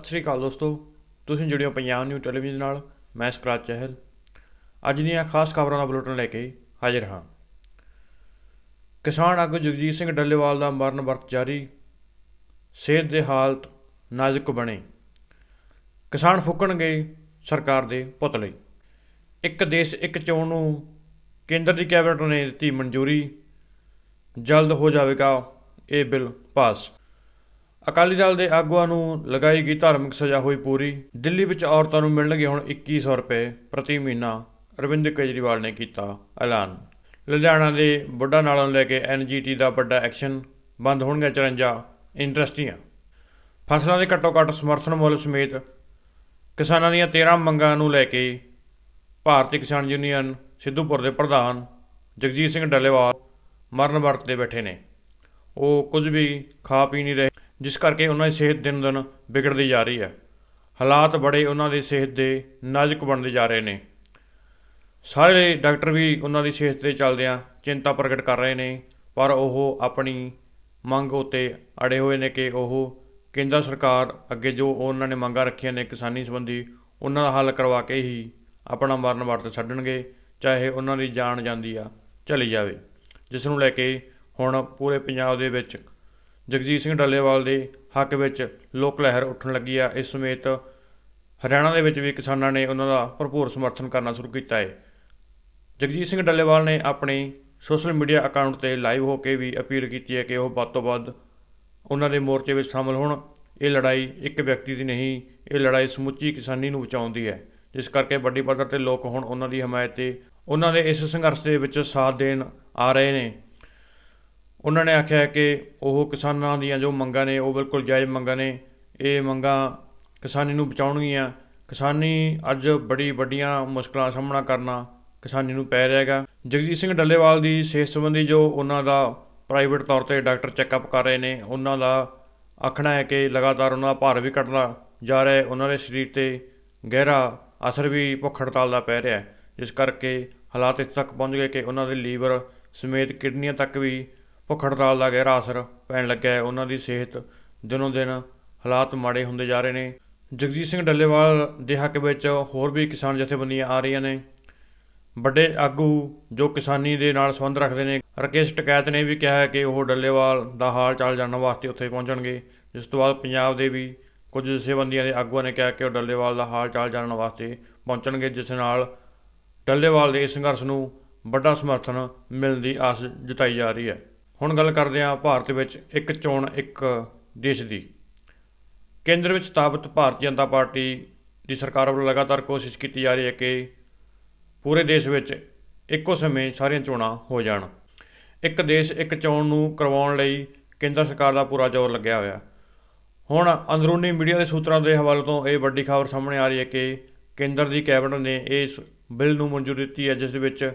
ਸਤਿ ਸ੍ਰੀ ਅਕਾਲ ਦੋਸਤੋ। ਤੁਸੀਂ ਜੁੜਿਓ Punjab new television ਨਾਲ। ਮੈਂ ਸਕਰਾਚ ਚਹਿਲ। ਅੱਜ ਦੀਆਂ ਖਾਸ ਖਬਰਾਂ ਦਾ ਬੁਲੇਟਿਨ ਲੈ ਕੇ ਹਾਜ਼ਰ ਹਾਂ। ਕਿਸਾਨ ਆਗੂ ਜਗਜੀਤ ਸਿੰਘ ਡੱਲੇਵਾਲ ਦਾ ਮਰਨ ਵਰਤ ਜਾਰੀ। ਸਿਹਤ ਦੇ ਹਾਲਤ ਨਾਜ਼ੁਕ ਬਣੇ। ਕਿਸਾਨ ਫੁੱਕਣਗੇ ਸਰਕਾਰ ਦੇ ਪੁਤਲੇ ਇੱਕ ਦੇਸ਼ ਇੱਕ ਚੋਣ ਨੂੰ ਕੇਂਦਰ ਦੀ ਕੈਬਨਿਟ ਨੇ ਦਿੱਤੀ ਮਨਜ਼ੂਰੀ। ਜਲਦ ਹੋ ਜਾਵੇਗਾ ਇਹ ਬਿੱਲ ਪਾਸ। ਅਕਾਲੀ ਦਲ ਦੇ ਆਗੂਆਂ ਨੂੰ ਲਗਾਈ ਗਈ ਧਾਰਮਿਕ ਸਜ਼ਾ ਹੋਈ ਪੂਰੀ। ਦਿੱਲੀ ਵਿੱਚ ਔਰਤਾਂ ਨੂੰ ਮਿਲਣਗੇ ਹੁਣ 2100 ਰੁਪਏ ਪ੍ਰਤੀ ਮਹੀਨਾ, ਅਰਵਿੰਦ ਕੇਜਰੀਵਾਲ ਨੇ ਕੀਤਾ ਐਲਾਨ। ਲੁਧਿਆਣਾ ਦੇ ਬੁੱਢਾ ਨਾਲੋਂ ਲੈ ਕੇ ਐਨਜੀਟੀ ਦਾ ਵੱਡਾ ਐਕਸ਼ਨ, ਬੰਦ ਹੋਣਗੀਆਂ 54 ਇੰਡਸਟਰੀਆਂ ਫਸਲਾਂ ਦੇ ਘੱਟੋ ਘੱਟ ਸਮਰਥਨ ਮੁੱਲ ਸਮੇਤ ਕਿਸਾਨਾਂ ਦੀਆਂ 13 ਮੰਗਾਂ ਨੂੰ ਲੈ ਕੇ ਭਾਰਤੀ ਕਿਸਾਨ ਯੂਨੀਅਨ, ਸਿੱਧੂਪੁਰ ਦੇ ਪ੍ਰਧਾਨ ਜਗਜੀਤ ਸਿੰਘ ਡੱਲੇਵਾਲ ਮਰਨ ਵਰਤ ਤੇ ਬੈਠੇ ਨੇ। ਉਹ ਕੁਝ ਵੀ ਖਾ ਪੀ ਨਹੀਂ ਰਹੇ। ਜਿਸ ਕਰਕੇ ਉਹਨਾਂ ਦੀ ਸਿਹਤ ਦਿਨ ਦਿਨ ਵਿਗੜਦੀ ਜਾ ਰਹੀ ਹੈ। ਹਾਲਾਤ ਬੜੇ ਉਹਨਾਂ ਦੀ ਸਿਹਤ ਦੇ ਨਾਜ਼ੁਕ ਬਣਦੇ ਜਾ ਰਹੇ ਨੇ। ਸਾਰੇ ਡਾਕਟਰ ਵੀ ਉਹਨਾਂ ਦੀ ਸਿਹਤ ਤੇ ਚੱਲਦਿਆਂ ਚਿੰਤਾ ਪ੍ਰਗਟ ਕਰ ਰਹੇ ਨੇ, ਪਰ ਉਹ ਆਪਣੀ ਮੰਗ ਉਤੇ ਅੜੇ ਹੋਏ ਨੇ ਕਿ ਉਹ ਕੇਂਦਰ ਸਰਕਾਰ ਅੱਗੇ ਜੋ ਉਹਨਾਂ ਨੇ ਮੰਗਾਂ ਰੱਖੀਆਂ ਨੇ ਕਿਸਾਨੀ ਸੰਬੰਧੀ, ਉਹਨਾਂ ਦਾ ਹੱਲ ਕਰਵਾ ਕੇ ਹੀ ਆਪਣਾ ਮਰਨ ਵਰਤ ਛੱਡਣਗੇ, ਚਾਹੇ ਉਹਨਾਂ ਦੀ ਜਾਨ ਜਾਂਦੀ ਆ, ਚਲੀ ਜਾਵੇ। ਜਿਸ ਨੂੰ ਲੈ ਕੇ ਹੁਣ ਪੂਰੇ ਪੰਜਾਬ ਦੇ ਵਿੱਚ ਜਗਜੀਤ ਸਿੰਘ ਡੱਲੇਵਾਲ ਦੇ ਹੱਕ ਵਿੱਚ ਲੋਕ ਲਹਿਰ ਉੱਠਣ ਲੱਗੀ ਆ। ਇਸ ਸਮੇਤ ਹਰਿਆਣਾ ਦੇ ਵਿੱਚ ਵੀ ਕਿਸਾਨਾਂ ਨੇ ਉਹਨਾਂ ਦਾ ਭਰਪੂਰ ਸਮਰਥਨ ਕਰਨਾ ਸ਼ੁਰੂ ਕੀਤਾ ਹੈ ਜਗਜੀਤ ਸਿੰਘ ਡੱਲੇਵਾਲ ਨੇ ਆਪਣੇ ਸੋਸ਼ਲ ਮੀਡੀਆ ਅਕਾਊਂਟ ਤੇ ਲਾਈਵ ਹੋ ਕੇ ਵੀ ਅਪੀਲ ਕੀਤੀ ਹੈ ਕਿ ਉਹ ਵੱਧ ਤੋਂ ਵੱਧ ਉਹਨਾਂ ਦੇ ਮੋਰਚੇ ਵਿੱਚ ਸ਼ਾਮਲ ਹੋਣ। ਇਹ ਲੜਾਈ ਇੱਕ ਵਿਅਕਤੀ ਦੀ ਨਹੀਂ, ਇਹ ਲੜਾਈ ਸਮੁੱਚੀ ਕਿਸਾਨੀ ਨੂੰ ਬਚਾਉਂਦੀ ਹੈ। ਜਿਸ ਕਰਕੇ ਵੱਡੀ ਪੱਧਰ ਤੇ ਲੋਕ ਹੁਣ ਉਹਨਾਂ ਦੀ ਹਮਾਇਤ ਤੇ ਉਹਨਾਂ ਦੇ ਇਸ ਸੰਘਰਸ਼ ਦੇ ਵਿੱਚ ਸਾਥ ਦੇਣ ਆ ਰਹੇ ਨੇ। ਉਹਨਾਂ ਨੇ ਆਖਿਆ ਕਿ ਉਹ ਕਿਸਾਨਾਂ ਦੀਆਂ ਜੋ ਮੰਗਾਂ ਨੇ, ਉਹ ਬਿਲਕੁਲ ਜਾਇਜ਼ ਮੰਗਾਂ ਨੇ। ਇਹ ਮੰਗਾਂ ਕਿਸਾਨੀ ਨੂੰ ਬਚਾਉਣਗੀਆਂ। ਕਿਸਾਨੀ ਅੱਜ ਬੜੀ ਵੱਡੀਆਂ ਮੁਸ਼ਕਲਾਂ ਦਾ ਸਾਹਮਣਾ ਕਰਨਾ ਕਿਸਾਨੀ ਨੂੰ ਪੈ ਰਿਹਾ ਹੈਗਾ। ਜਗਜੀਤ ਸਿੰਘ ਡੱਲੇਵਾਲ ਦੀ ਸਿਹਤ ਸੰਬੰਧੀ ਜੋ ਉਹਨਾਂ ਦਾ ਪ੍ਰਾਈਵੇਟ ਤੌਰ ਤੇ ਡਾਕਟਰ ਚੈੱਕਅਪ ਕਰ ਰਹੇ ਨੇ, ਉਹਨਾਂ ਦਾ ਆਖਣਾ ਹੈ ਕਿ ਲਗਾਤਾਰ ਉਹਨਾਂ ਦਾ ਭਾਰ ਵੀ ਘਟਦਾ ਜਾ ਰਿਹਾ ਹੈ। ਉਹਨਾਂ ਦੇ ਸਰੀਰ ਤੇ ਗਹਿਰਾ ਅਸਰ ਵੀ ਭੁੱਖ ਹੜਤਾਲ ਦਾ ਪੈ ਰਿਹਾ ਹੈ। ਜਿਸ ਕਰਕੇ ਹਾਲਾਤ ਇੱਥੇ ਤੱਕ ਪਹੁੰਚ ਗਏ ਕਿ ਉਹਨਾਂ ਦੇ ਲੀਵਰ ਸਮੇਤ ਕਿਡਨੀਆਂ ਤੱਕ ਵੀ ਭੁੱਖ ਹੜਤਾਲ ਦਾ ਗਹਿਰਾ ਅਸਰ ਪੈਣ ਲੱਗਿਆ ਹੈ। ਉਹਨਾਂ ਦੀ ਸਿਹਤ ਦਿਨੋਂ ਦਿਨ ਹਾਲਾਤ ਮਾੜੇ ਹੁੰਦੇ ਜਾ ਰਹੇ ਨੇ। ਜਗਜੀਤ ਸਿੰਘ ਡੱਲੇਵਾਲ ਦੇ ਹੱਕ ਵਿੱਚ ਹੋਰ ਵੀ ਕਿਸਾਨ ਜਥੇਬੰਦੀਆਂ ਆ ਰਹੀਆਂ ਨੇ। ਵੱਡੇ ਆਗੂ ਜੋ ਕਿਸਾਨੀ ਦੇ ਨਾਲ ਸੰਬੰਧ ਰੱਖਦੇ ਨੇ, ਰਕੇਸ਼ ਟਕੈਤ ਨੇ ਵੀ ਕਿਹਾ ਹੈ ਕਿ ਉਹ ਡੱਲੇਵਾਲ ਦਾ ਹਾਲ ਚਾਲ ਜਾਣਨ ਵਾਸਤੇ ਉੱਥੇ ਪਹੁੰਚਣਗੇ। ਜਿਸ ਤੋਂ ਬਾਅਦ ਪੰਜਾਬ ਦੇ ਵੀ ਕੁਝ ਜਥੇਬੰਦੀਆਂ ਦੇ ਆਗੂਆਂ ਨੇ ਕਿਹਾ ਕਿ ਉਹ ਡੱਲੇਵਾਲ ਦਾ ਹਾਲ ਚਾਲ ਜਾਣਨ ਵਾਸਤੇ ਪਹੁੰਚਣਗੇ, ਜਿਸ ਨਾਲ ਡੱਲੇਵਾਲ ਦੇ ਸੰਘਰਸ਼ ਨੂੰ ਵੱਡਾ ਸਮਰਥਨ ਮਿਲਣ ਦੀ ਆਸ ਜਤਾਈ ਜਾ ਰਹੀ ਹੈ। ਹੁਣ ਗੱਲ ਕਰਦੇ ਹਾਂ ਭਾਰਤ ਵਿੱਚ ਇੱਕ ਚੋਣ, ਇੱਕ ਦੇਸ਼ ਦੀ। ਕੇਂਦਰ ਵਿੱਚ ਸਥਾਪਿਤ ਭਾਰਤੀ ਜਨਤਾ ਪਾਰਟੀ ਦੀ ਸਰਕਾਰ ਵੱਲੋਂ ਲਗਾਤਾਰ ਕੋਸ਼ਿਸ਼ ਕੀਤੀ ਜਾ ਰਹੀ ਹੈ ਕਿ ਪੂਰੇ ਦੇਸ਼ ਵਿੱਚ ਇੱਕੋ ਸਮੇਂ ਸਾਰੀਆਂ ਚੋਣਾਂ ਹੋ ਜਾਣ। ਇੱਕ ਦੇਸ਼, ਇੱਕ ਚੋਣ ਨੂੰ ਕਰਵਾਉਣ ਲਈ ਕੇਂਦਰ ਸਰਕਾਰ ਦਾ ਪੂਰਾ ਜ਼ੋਰ ਲੱਗਿਆ ਹੋਇਆ। ਹੁਣ ਅੰਦਰੂਨੀ ਮੀਡੀਆ ਦੇ ਸੂਤਰਾਂ ਦੇ ਹਵਾਲੇ ਤੋਂ ਇਹ ਵੱਡੀ ਖਬਰ ਸਾਹਮਣੇ ਆ ਰਹੀ ਹੈ ਕਿ ਕੇਂਦਰ ਦੀ ਕੈਬਨਿਟ ਨੇ ਇਸ ਬਿੱਲ ਨੂੰ ਮਨਜ਼ੂਰੀ ਦਿੱਤੀ ਹੈ, ਜਿਸ ਵਿੱਚ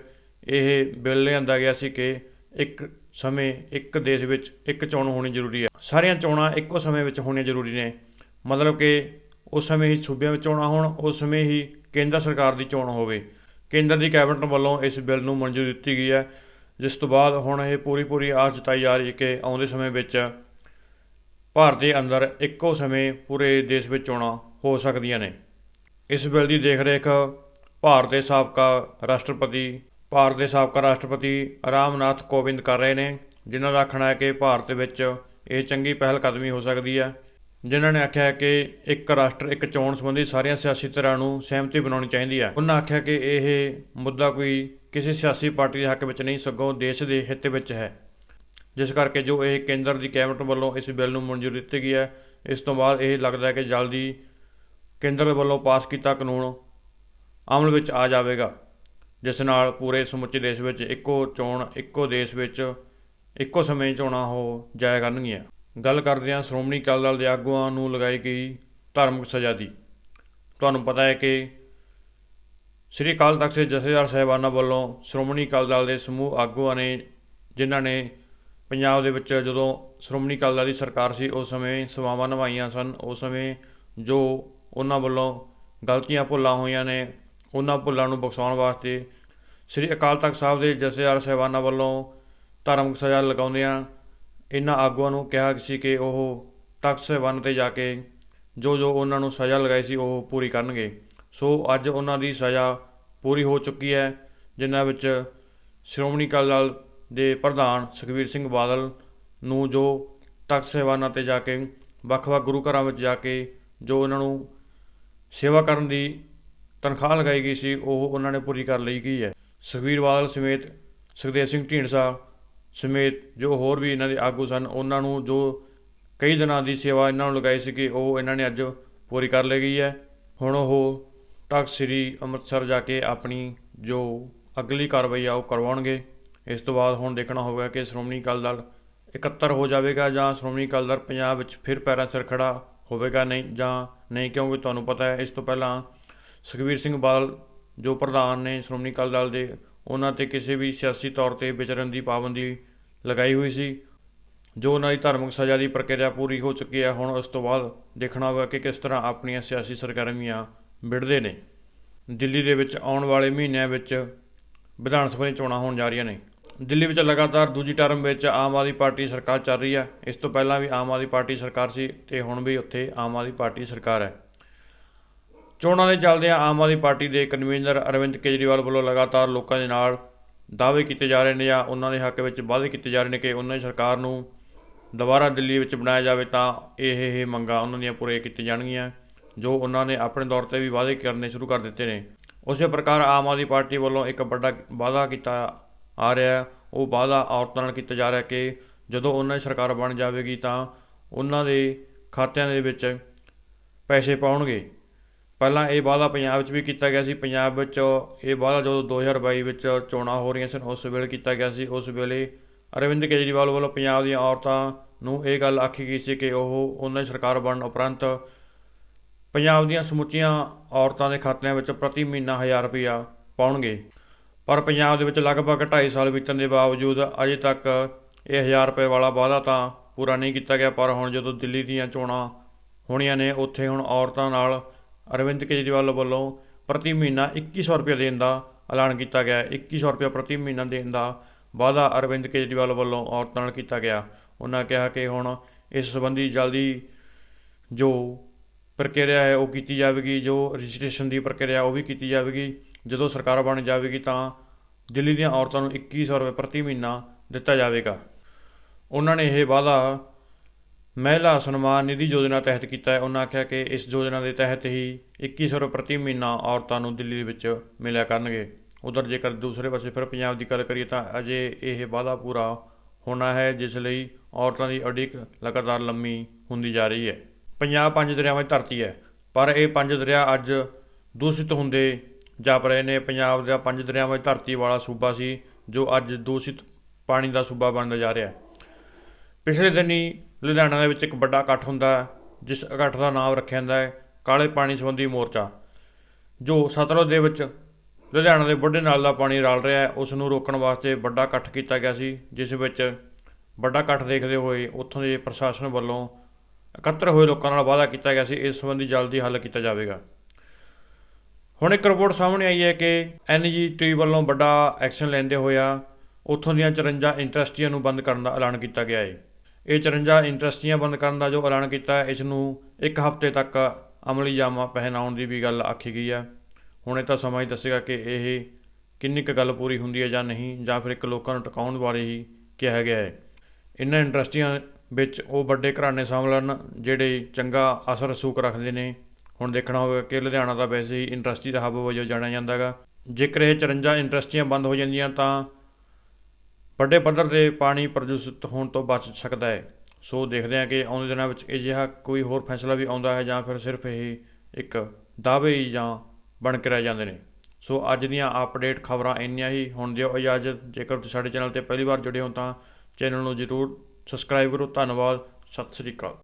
ਇਹ ਬਿੱਲ ਲਿਆਂਦਾ ਗਿਆ ਸੀ ਕਿ ਇੱਕ ਸਮੇਂ ਇੱਕ ਦੇਸ਼ ਵਿੱਚ ਇੱਕ ਚੋਣ ਹੋਣੀ ਜ਼ਰੂਰੀ ਹੈ। ਸਾਰੀਆਂ ਚੋਣਾਂ ਇੱਕੋ ਸਮੇਂ ਵਿੱਚ ਹੋਣੀਆਂ ਜ਼ਰੂਰੀ ਨੇ। ਮਤਲਬ ਕਿ ਉਸ ਸਮੇਂ ਹੀ ਸੂਬਿਆਂ ਵਿੱਚ ਚੋਣਾਂ ਹੋਣ, ਉਸ ਸਮੇਂ ਹੀ ਕੇਂਦਰ ਸਰਕਾਰ ਦੀ ਚੋਣ ਹੋਵੇ। ਕੇਂਦਰ ਦੀ ਕੈਬਨਿਟ ਵੱਲੋਂ ਇਸ ਬਿੱਲ ਨੂੰ ਮਨਜ਼ੂਰੀ ਦਿੱਤੀ ਗਈ ਹੈ। ਜਿਸ ਤੋਂ ਬਾਅਦ ਹੁਣ ਇਹ ਪੂਰੀ ਪੂਰੀ ਆਸ ਜਤਾਈ ਜਾ ਰਹੀ ਹੈ ਕਿ ਆਉਂਦੇ ਸਮੇਂ ਵਿੱਚ ਭਾਰਤ ਦੇ ਅੰਦਰ ਇੱਕੋ ਸਮੇਂ ਪੂਰੇ ਦੇਸ਼ ਵਿੱਚ ਚੋਣਾਂ ਹੋ ਸਕਦੀਆਂ ਨੇ। ਇਸ ਬਿੱਲ ਦੀ ਦੇਖਰੇਖ ਭਾਰਤ ਦੇ ਸਾਬਕਾ ਰਾਸ਼ਟਰਪਤੀ ਭਾਰਤ ਦੇ ਸਾਬਕਾ ਰਾਸ਼ਟਰਪਤੀ ਰਾਮਨਾਥ ਕੋਵਿੰਦ ਕਰ ਰਹੇ ਨੇ, ਜਿਨ੍ਹਾਂ ਦਾ ਆਖਣਾ ਹੈ ਕਿ ਭਾਰਤ ਵਿੱਚ ਇਹ ਚੰਗੀ ਪਹਿਲ ਕਦਮੀ ਹੋ ਸਕਦੀ ਹੈ। ਜਿਨ੍ਹਾਂ ਨੇ ਆਖਿਆ ਕਿ ਇੱਕ ਰਾਸ਼ਟਰ, ਇੱਕ ਚੋਣ ਸੰਬੰਧੀ ਸਾਰੀਆਂ ਸਿਆਸੀ ਧਿਰਾਂ ਨੂੰ ਸਹਿਮਤੀ ਬਣਾਉਣੀ ਚਾਹੀਦੀ ਹੈ। ਉਹਨਾਂ ਆਖਿਆ ਕਿ ਇਹ ਮੁੱਦਾ ਕੋਈ ਕਿਸੇ ਸਿਆਸੀ ਪਾਰਟੀ ਦੇ ਹੱਕ ਵਿੱਚ ਨਹੀਂ, ਸਗੋਂ ਦੇਸ਼ ਦੇ ਹਿੱਤ ਵਿੱਚ ਹੈ। ਜਿਸ ਕਰਕੇ ਜੋ ਇਹ ਕੇਂਦਰ ਦੀ ਕੈਬਨਿਟ ਵੱਲੋਂ ਇਸ ਬਿੱਲ ਨੂੰ ਮਨਜ਼ੂਰੀ ਦਿੱਤੀ ਗਈ ਹੈ, ਇਸ ਤੋਂ ਬਾਅਦ ਇਹ ਲੱਗਦਾ ਹੈ ਕਿ ਜਲਦੀ ਕੇਂਦਰ ਵੱਲੋਂ ਪਾਸ ਕੀਤਾ ਕਾਨੂੰਨ ਅਮਲ ਵਿੱਚ ਆ ਜਾਵੇਗਾ। ਜਿਸ ਨਾਲ ਪੂਰੇ ਸਮੁੱਚੇ ਦੇਸ਼ ਵਿੱਚ ਇੱਕੋ ਚੋਣ, ਇੱਕੋ ਦੇਸ਼ ਵਿੱਚ ਇੱਕੋ ਸਮੇਂ ਚੋਣਾਂ ਹੋ ਜਾਇਆ ਕਰਨਗੀਆਂ। ਗੱਲ ਕਰਦੇ ਹਾਂ ਸ਼੍ਰੋਮਣੀ ਅਕਾਲੀ ਦਲ ਦੇ ਆਗੂਆਂ ਨੂੰ ਲਗਾਈ ਗਈ ਧਾਰਮਿਕ ਸਜ਼ਾ ਦੀ। ਤੁਹਾਨੂੰ ਪਤਾ ਹੈ ਕਿ ਸ੍ਰੀ ਅਕਾਲ ਤਖਤ ਦੇ ਜਥੇਦਾਰ ਸਾਹਿਬਾਨਾਂ ਵੱਲੋਂ ਸ਼੍ਰੋਮਣੀ ਅਕਾਲੀ ਦਲ ਦੇ ਸਮੂਹ ਆਗੂਆਂ ਨੇ, ਜਿਨ੍ਹਾਂ ਨੇ ਪੰਜਾਬ ਦੇ ਵਿੱਚ ਜਦੋਂ ਸ਼੍ਰੋਮਣੀ ਅਕਾਲੀ ਦਲ ਦੀ ਸਰਕਾਰ ਸੀ, ਉਸ ਸਮੇਂ ਸੇਵਾਵਾਂ ਨਿਭਾਈਆਂ ਸਨ। ਉਸ ਸਮੇਂ ਜੋ ਉਹਨਾਂ ਵੱਲੋਂ ਗਲਤੀਆਂ ਭੁੱਲਾਂ ਹੋਈਆਂ ਨੇ ਉਹਨਾਂ ਭੁੱਲਾਂ ਨੂੰ ਬਖਸ਼ਾਉਣ ਵਾਸਤੇ ਸ੍ਰੀ ਅਕਾਲ ਤਖਤ ਸਾਹਿਬ ਦੇ ਜਥੇਦਾਰ ਸਾਹਿਬਾਨਾਂ ਵੱਲੋਂ ਧਾਰਮਿਕ ਸਜ਼ਾ ਲਗਾਉਂਦਿਆਂ ਇਹਨਾਂ ਆਗੂਆਂ ਨੂੰ ਕਿਹਾ ਸੀ ਕਿ ਉਹ ਤਖਤ ਸਾਹਿਬਾਨ ਤੇ ਜਾ ਕੇ ਜੋ ਜੋ ਉਹਨਾਂ ਨੂੰ ਸਜ਼ਾ ਲਗਾਈ ਸੀ ਉਹ ਪੂਰੀ ਕਰਨਗੇ। ਸੋ ਅੱਜ ਉਹਨਾਂ ਦੀ ਸਜ਼ਾ ਪੂਰੀ ਹੋ ਚੁੱਕੀ ਹੈ, ਜਿਨ੍ਹਾਂ ਵਿੱਚ ਸ਼੍ਰੋਮਣੀ ਅਕਾਲੀ ਦਲ ਦੇ ਪ੍ਰਧਾਨ ਸੁਖਬੀਰ ਸਿੰਘ ਬਾਦਲ ਨੂੰ ਜੋ ਤਖਤ ਸੇਵਾਨਾਂ ਤੇ ਜਾ ਕੇ ਵੱਖ-ਵੱਖ ਗੁਰੂ ਘਰਾਂ ਵਿੱਚ ਜਾ ਕੇ ਜੋ ਉਹਨਾਂ ਨੂੰ ਸੇਵਾ ਕਰਨ ਦੀ ਤਨਖਾਹ ਲਗਾਈ ਗਈ ਸੀ, ਉਹ ਉਹਨਾਂ ਨੇ ਪੂਰੀ ਕਰ ਲਈ ਗਈ ਹੈ। ਸੁਖਬੀਰ ਬਾਦਲ ਸਮੇਤ ਸੁਖਦੇਵ ਸਿੰਘ ਢੀਂਡਸਾ ਸਮੇਤ ਜੋ ਹੋਰ ਵੀ ਇਹਨਾਂ ਦੇ ਆਗੂ ਸਨ, ਉਹਨਾਂ ਨੂੰ ਜੋ ਕਈ ਦਿਨਾਂ ਦੀ ਸੇਵਾ ਇਹਨਾਂ ਨੂੰ ਲਗਾਈ ਸੀ ਕਿ ਉਹ ਇਹਨਾਂ ਨੇ ਅੱਜ ਪੂਰੀ ਕਰ ਲਈ ਗਈ ਹੈ। ਹੁਣ ਉਹ ਤਖਤ ਸ੍ਰੀ ਅੰਮ੍ਰਿਤਸਰ ਜਾ ਕੇ ਆਪਣੀ ਜੋ ਅਗਲੀ ਕਾਰਵਾਈ ਆ, ਉਹ ਕਰਵਾਉਣਗੇ। ਇਸ ਤੋਂ ਬਾਅਦ ਹੁਣ ਦੇਖਣਾ ਹੋਵੇਗਾ ਕਿ ਸ਼੍ਰੋਮਣੀ ਅਕਾਲੀ ਦਲ ਇਕੱਤਰ ਹੋ ਜਾਵੇਗਾ ਜਾਂ ਸ਼੍ਰੋਮਣੀ ਅਕਾਲੀ ਦਲ ਪੰਜਾਬ ਵਿੱਚ ਫਿਰ ਪੈਰਾਂ ਸਿਰ ਖੜਾ ਹੋਵੇਗਾ ਨਹੀਂ ਜਾਂ ਨਹੀਂ, ਕਿਉਂਕਿ ਤੁਹਾਨੂੰ ਪਤਾ ਹੈ, ਇਸ ਤੋਂ ਪਹਿਲਾਂ ਸੁਖਬੀਰ ਸਿੰਘ ਬਾਦਲ ਜੋ ਪ੍ਰਧਾਨ ਨੇ ਸ਼੍ਰੋਮਣੀ ਅਕਾਲੀ ਦਲ ਦੇ, ਉਹਨਾਂ ਤੇ ਕਿਸੇ ਵੀ ਸਿਆਸੀ ਤੌਰ ਤੇ ਵਿਚਰਨ ਦੀ ਪਾਬੰਦੀ ਲਗਾਈ ਹੋਈ ਸੀ। ਜੋ ਉਹਨਾਂ ਦੀ ਧਾਰਮਿਕ ਸਜ਼ਾ ਦੀ ਪ੍ਰਕਿਰਿਆ ਪੂਰੀ ਹੋ ਚੁੱਕੀ ਹੈ, ਹੁਣ ਉਸ ਤੋਂ ਬਾਅਦ ਦੇਖਣਾ ਹੋਵੇਗਾ ਕਿ ਕਿਸ ਤਰ੍ਹਾਂ ਆਪਣੀਆਂ ਸਿਆਸੀ ਸਰਗਰਮੀਆਂ ਵਿੜਦੇ ਨੇ। ਦਿੱਲੀ ਦੇ ਵਿੱਚ ਆਉਣ ਵਾਲੇ ਮਹੀਨਿਆਂ ਵਿੱਚ ਵਿਧਾਨ ਸਭਾ ਦੀਆਂ ਚੋਣਾਂ ਹੋਣ ਜਾ ਰਹੀਆਂ ਨੇ। ਦਿੱਲੀ ਵਿੱਚ ਲਗਾਤਾਰ ਦੂਜੀ ਟਰਮ ਵਿੱਚ ਆਮ ਆਦਮੀ ਪਾਰਟੀ ਸਰਕਾਰ ਚੱਲ ਰਹੀ ਹੈ। ਇਸ ਤੋਂ ਪਹਿਲਾਂ ਵੀ ਆਮ ਆਦਮੀ ਪਾਰਟੀ ਸਰਕਾਰ ਸੀ ਤੇ ਹੁਣ ਵੀ ਉੱਥੇ ਆਮ ਆਦਮੀ ਪਾਰਟੀ ਸਰਕਾਰ ਹੈ। ਚੋਣਾਂ ਦੇ ਚੱਲਦਿਆਂ ਆਮ ਆਦਮੀ ਪਾਰਟੀ ਦੇ ਕਨਵੀਨਰ ਅਰਵਿੰਦ ਕੇਜਰੀਵਾਲ ਵੱਲੋਂ ਲਗਾਤਾਰ ਲੋਕਾਂ ਦੇ ਨਾਲ ਦਾਅਵੇ ਕੀਤੇ ਜਾ ਰਹੇ ਨੇ ਜਾਂ ਉਹਨਾਂ ਦੇ ਹੱਕ ਵਿੱਚ ਵਾਅਦੇ ਕੀਤੇ ਜਾ ਰਹੇ ਨੇ ਕਿ ਉਹਨਾਂ ਦੀ ਸਰਕਾਰ ਨੂੰ ਦੁਬਾਰਾ ਦਿੱਲੀ ਵਿੱਚ ਬਣਾਇਆ ਜਾਵੇ ਤਾਂ ਇਹ ਇਹ ਮੰਗਾਂ ਉਹਨਾਂ ਦੀਆਂ ਪੂਰੀਆਂ ਕੀਤੀਆਂ ਜਾਣਗੀਆਂ, ਜੋ ਉਹਨਾਂ ਨੇ ਆਪਣੇ ਤੌਰ ਤੇ ਵੀ ਵਾਅਦੇ ਕਰਨੇ ਸ਼ੁਰੂ ਕਰ ਦਿੱਤੇ ਨੇ। ਉਸੇ ਪ੍ਰਕਾਰ ਆਮ ਆਦਮੀ ਪਾਰਟੀ ਵੱਲੋਂ ਇੱਕ ਵੱਡਾ ਵਾਅਦਾ ਕੀਤਾ ਆ ਰਿਹਾ ਉਹ ਵਾਅਦਾ ਔਰਤਾਂ ਨਾਲ ਕੀਤਾ ਜਾ ਰਿਹਾ ਕਿ ਜਦੋਂ ਉਹਨਾਂ ਦੀ ਸਰਕਾਰ ਬਣ ਜਾਵੇਗੀ ਤਾਂ ਉਹਨਾਂ ਦੇ ਖਾਤਿਆਂ ਦੇ ਵਿੱਚ ਪੈਸੇ ਪਾਉਣਗੇ। ਪਹਿਲਾਂ ਇਹ ਵਾਅਦਾ ਪੰਜਾਬ ਵਿੱਚ ਵੀ ਕੀਤਾ ਗਿਆ ਸੀ। ਪੰਜਾਬ ਵਿੱਚ ਇਹ ਵਾਅਦਾ ਜਦੋਂ 2022 ਵਿੱਚ ਚੋਣਾਂ ਹੋ ਰਹੀਆਂ ਸਨ, ਉਸ ਵੇਲੇ ਕੀਤਾ ਗਿਆ ਸੀ। ਉਸ ਵੇਲੇ ਅਰਵਿੰਦ ਕੇਜਰੀਵਾਲ ਵੱਲੋਂ ਪੰਜਾਬ ਦੀਆਂ ਔਰਤਾਂ ਨੂੰ ਇਹ ਗੱਲ ਆਖੀ ਗਈ ਸੀ ਕਿ ਉਹ ਉਹਨਾਂ ਦੀ ਸਰਕਾਰ ਬਣਨ ਉਪਰੰਤ ਪੰਜਾਬ ਦੀਆਂ ਸਮੁੱਚੀਆਂ ਔਰਤਾਂ ਦੇ ਖਾਤਿਆਂ ਵਿੱਚ ਪ੍ਰਤੀ ਮਹੀਨਾ 1000 ਰੁਪਇਆ ਪਾਉਣਗੇ। ਪਰ ਪੰਜਾਬ ਦੇ ਵਿੱਚ ਲਗਭਗ 2.5 ਸਾਲ ਬੀਤਣ ਦੇ ਬਾਵਜੂਦ ਅਜੇ ਤੱਕ ਇਹ 1000 ਰੁਪਏ ਵਾਲਾ ਵਾਅਦਾ ਤਾਂ ਪੂਰਾ ਨਹੀਂ ਕੀਤਾ ਗਿਆ। ਪਰ ਹੁਣ ਜਦੋਂ ਦਿੱਲੀ ਦੀਆਂ ਚੋਣਾਂ ਹੋਣੀਆਂ ਨੇ, ਉੱਥੇ ਹੁਣ ਔਰਤਾਂ ਨਾਲ ਅਰਵਿੰਦ ਕੇਜਰੀਵਾਲ ਵੱਲੋਂ ਪ੍ਰਤੀ ਮਹੀਨਾ 2100 ਰੁਪਏ ਦੇਣ ਦਾ ਐਲਾਨ ਕੀਤਾ ਗਿਆ। ਹੈ 2100 ਰੁਪਏ ਪ੍ਰਤੀ ਮਹੀਨਾ ਦੇਣ ਦਾ ਵਾਅਦਾ ਅਰਵਿੰਦ ਕੇਜਰੀਵਾਲ ਵੱਲੋਂ ਔਰਤਾਂ ਨਾਲ ਕੀਤਾ ਗਿਆ। ਉਹਨਾਂ ਕਿਹਾ ਕਿ ਹੁਣ ਇਸ ਸੰਬੰਧੀ ਜਲਦੀ ਜੋ ਪ੍ਰਕਿਰਿਆ ਹੈ, ਉਹ ਕੀਤੀ ਜਾਵੇਗੀ। ਜੋ ਰਜਿਸਟ੍ਰੇਸ਼ਨ ਦੀ ਪ੍ਰਕਿਰਿਆ, ਉਹ ਵੀ ਕੀਤੀ ਜਾਵੇਗੀ। ਜਦੋਂ ਸਰਕਾਰ ਬਣ ਜਾਵੇਗੀ ਤਾਂ ਦਿੱਲੀ ਦੀਆਂ ਔਰਤਾਂ ਨੂੰ 2100 ਰੁਪਏ ਪ੍ਰਤੀ ਮਹੀਨਾ ਦਿੱਤਾ ਜਾਵੇਗਾ। ਉਹਨਾਂ ਨੇ ਇਹ ਵਾਅਦਾ ਮਹਿਲਾ ਸਨਮਾਨ ਨਿਧੀ ਯੋਜਨਾ ਤਹਿਤ ਕੀਤਾ ਹੈ। ਉਹਨਾਂ ਆਖਿਆ ਕਿ ਇਸ ਯੋਜਨਾ ਦੇ ਤਹਿਤ ਹੀ 2100 ਰੁਪਏ ਪ੍ਰਤੀ ਮਹੀਨਾ ਔਰਤਾਂ ਨੂੰ ਦਿੱਲੀ ਵਿੱਚ ਮਿਲਿਆ ਕਰਨਗੇ। ਉਧਰ ਜੇਕਰ ਦੂਸਰੇ ਪਾਸੇ ਫਿਰ ਪੰਜਾਬ ਦੀ ਗੱਲ ਕਰੀਏ ਤਾਂ ਅਜੇ ਇਹ ਵਾਅਦਾ ਪੂਰਾ ਹੋਣਾ ਹੈ, ਜਿਸ ਲਈ ਔਰਤਾਂ ਦੀ ਅੜਿੱਕ ਲਗਾਤਾਰ ਲੰਮੀ ਹੁੰਦੀ ਜਾ ਰਹੀ ਹੈ। ਪੰਜਾਬ ਪੰਜ ਦਰਿਆਵਾਂ ਦੀ ਧਰਤੀ ਹੈ, ਪਰ ਇਹ ਪੰਜ ਦਰਿਆ ਅੱਜ ਦੂਸ਼ਿਤ ਹੁੰਦੇ ਜਾਪ ਰਹੇ ਨੇ। ਪੰਜਾਬ ਦਾ ਪੰਜ ਦਰਿਆਵਾਂ ਦੀ ਧਰਤੀ ਵਾਲਾ ਸੂਬਾ ਸੀ, ਜੋ ਅੱਜ ਦੂਸ਼ਿਤ ਪਾਣੀ ਦਾ ਸੂਬਾ ਬਣਦਾ ਜਾ ਰਿਹਾ ਹੈ। ਪਿਛਲੇ ਦਿਨੀ ਲੁਧਿਆਣਾ ਦੇ ਵਿੱਚ ਇੱਕ ਵੱਡਾ ਇਕੱਠ ਹੁੰਦਾ ਹੈ, ਜਿਸ ਇਕੱਠ ਦਾ ਨਾਮ ਰੱਖਿਆ ਜਾਂਦਾ ਹੈ, ਕਾਲੇ ਪਾਣੀ ਸੰਬੰਧੀ ਮੋਰਚਾ, ਜੋ ਸਤਲੁਜ ਦੇ ਵਿੱਚ ਲੁਧਿਆਣਾ ਦੇ ਬੁੱਢੇ ਨਾਲ ਦਾ ਪਾਣੀ ਰਲ ਰਿਹਾ ਹੈ, ਉਸ ਨੂੰ ਰੋਕਣ ਵਾਸਤੇ ਵੱਡਾ ਇਕੱਠ ਕੀਤਾ ਗਿਆ ਸੀ, ਜਿਸ ਵਿੱਚ ਵੱਡਾ ਇਕੱਠ ਦੇਖਦੇ ਹੋਏ ਉੱਥੋਂ ਦੇ ਪ੍ਰਸ਼ਾਸਨ ਵੱਲੋਂ ਇਕੱਤਰ ਹੋਏ ਲੋਕਾਂ ਨਾਲ ਵਾਅਦਾ ਕੀਤਾ ਗਿਆ ਸੀ, ਇਸ ਸੰਬੰਧੀ ਜਲਦੀ ਹੱਲ ਕੀਤਾ ਜਾਵੇਗਾ। ਹੁਣ ਇੱਕ ਰਿਪੋਰਟ ਸਾਹਮਣੇ ਆਈ ਹੈ ਕਿ ਐਨਜੀਟੀ ਵੱਲੋਂ ਵੱਡਾ ਐਕਸ਼ਨ ਲੈਂਦੇ ਹੋਇਆ ਉੱਥੋਂ ਦੀਆਂ 54 ਇੰਡਸਟਰੀਆਂ ਨੂੰ ਬੰਦ ਕਰਨ ਦਾ ਐਲਾਨ ਕੀਤਾ ਗਿਆ ਹੈ। ਇਹ 54 ਇੰਡਸਟਰੀਆਂ ਬੰਦ ਕਰਨ ਦਾ ਜੋ ਐਲਾਨ ਕੀਤਾ ਹੈ, ਇਸ ਨੂੰ ਇੱਕ ਹਫ਼ਤੇ ਤੱਕ ਅਮਲੀ ਜਾਮਾ ਪਹਿਨਾਉਣ ਦੀ ਵੀ ਗੱਲ ਆਖੀ ਗਈ ਹੈ। ਹੁਣ ਇਹ ਤਾਂ ਸਮਾਂ ਹੀ ਦੱਸੇਗਾ ਕਿ ਇਹ ਕਿੰਨੀ ਕੁ ਗੱਲ ਪੂਰੀ ਹੁੰਦੀ ਹੈ ਜਾਂ ਨਹੀਂ, ਜਾਂ ਫਿਰ ਇੱਕ ਲੋਕਾਂ ਨੂੰ ਟਿਕਾਉਣ ਬਾਰੇ ਹੀ ਕਿਹਾ ਗਿਆ ਹੈ। ਇਹਨਾਂ ਇੰਡਸਟਰੀਆਂ ਵਿੱਚ ਉਹ ਵੱਡੇ ਘਰਾਣੇ ਸ਼ਾਮਲ ਹਨ, ਜਿਹੜੇ ਚੰਗਾ ਅਸਰ ਰਸੂਖ ਰੱਖਦੇ ਨੇ। ਹੁਣ ਦੇਖਣਾ ਹੋਵੇਗਾ ਕਿ ਲੁਧਿਆਣਾ ਤਾਂ ਵੈਸੇ ਹੀ ਇੰਡਸਟਰੀ ਦਾ ਹੱਬ ਵਜੋਂ ਜਾਣਿਆ ਜਾਂਦਾ ਹੈਗਾ ਜੇਕਰ ਇਹ 54 ਇੰਡਸਟਰੀਆਂ ਬੰਦ ਹੋ ਜਾਂਦੀਆਂ ਤਾਂ ਵੱਡੇ ਪੱਧਰ ਤੇ ਪਾਣੀ ਪ੍ਰਦੂਸ਼ਿਤ ਹੋਣ ਤੋਂ ਬਚ ਸਕਦਾ ਹੈ। ਸੋ ਦੇਖਦੇ ਹਾਂ ਕਿ ਆਉਂਦੇ ਦਿਨਾਂ ਵਿੱਚ ਅਜਿਹਾ ਕੋਈ ਹੋਰ ਫੈਸਲਾ ਵੀ ਆਉਂਦਾ ਹੈ ਜਾਂ ਫਿਰ ਸਿਰਫ ਇਹ ਇੱਕ ਦਾਅਵੇ ਜਾਂ ਬਣ ਕੇ ਰਹਿ ਜਾਂਦੇ ਨੇ। ਸੋ ਅੱਜ ਦੀਆਂ ਅਪਡੇਟ ਖਬਰਾਂ ਇੰਨੀਆਂ ਹੀ। ਹੁਣ ਦਿਓ ਇਜਾਜ਼ਤ। ਜੇਕਰ ਤੁਸੀਂ ਸਾਡੇ ਚੈਨਲ ਤੇ ਪਹਿਲੀ ਵਾਰ ਜੁੜੇ ਹੋ ਤਾਂ ਚੈਨਲ ਨੂੰ ਜ਼ਰੂਰ ਸਬਸਕ੍ਰਾਈਬ ਕਰੋ। ਧੰਨਵਾਦ। ਸਤਿ ਸ੍ਰੀ ਅਕਾਲ।